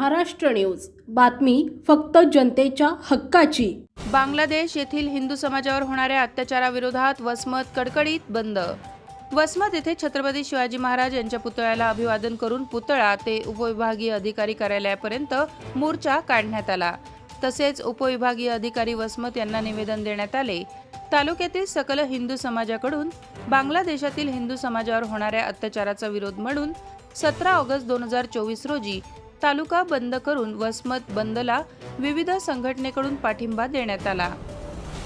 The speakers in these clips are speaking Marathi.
महाराष्ट्र न्यूज. बातमी फक्त जनतेच्या हक्काची. बांगलादेश येथील हिंदू समाजावर होणाऱ्या अत्याचाराविरोधात वसमत कडकडीत बंद. वसमत येथे छत्रपती शिवाजी महाराज यांच्या पुतळ्याला अभिवादन करून पुतळा ते उपविभागीय अधिकारी कार्यालयापर्यंत मोर्चा काढण्यात आला. तसेच उपविभागीय अधिकारी वसमत यांना निवेदन देण्यात आले. तालुक्यातील सकल हिंदू समाजाकडून बांगलादेशातील हिंदू समाजावर होणाऱ्या अत्याचाराचा विरोध म्हणून सतरा ऑगस्ट दोन हजार चोवीस रोजी तालुका बंद करून वसमत बंदला विविध संघटनेकडून पाठिंबा देण्यात आला.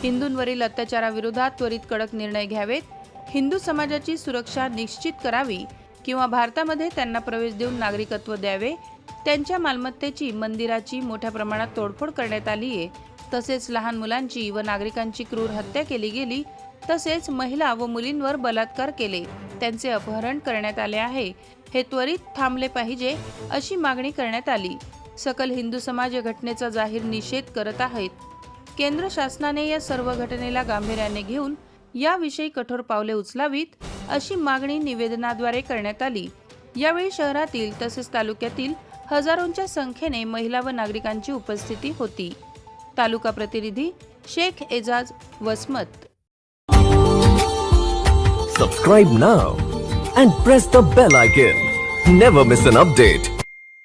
हिंदूंवरील अत्याचाराविरोधात त्वरित कडक निर्णय घ्यावेत हिंदू समाजाची सुरक्षा निश्चित करावी किंवा भारतामध्ये त्यांना प्रवेश देऊन नागरिकत्व द्यावे त्यांच्या मालमत्तेची मंदिराची मोठ्या प्रमाणात तोडफोड करण्यात आली आहे तसेच लहान मुलांची व नागरिकांची क्रूर हत्या केली गेली तसेच महिला व मुलींवर बलात्कार केले. त्यांचे अपहरण करण्यात आले आहे. हे त्वरित थांबले पाहिजे अशी मागणी करण्यात आली. सकल हिंदू समाज या घटनेचा जाहीर निषेध करत आहेत. केंद्र शासनाने या सर्व घटनेला गांभीर्याने घेऊन याविषयी कठोर पावले उचलावीत अशी मागणी निवेदनाद्वारे करण्यात आली. यावेळी शहरातील तसेच तालुक्यातील हजारोंच्या संख्येने महिला व नागरिकांची उपस्थिती होती. तालुका प्रतिनिधी Shaikh Ejaz Vasmat Subscribe now and press the bell icon. Never miss an update.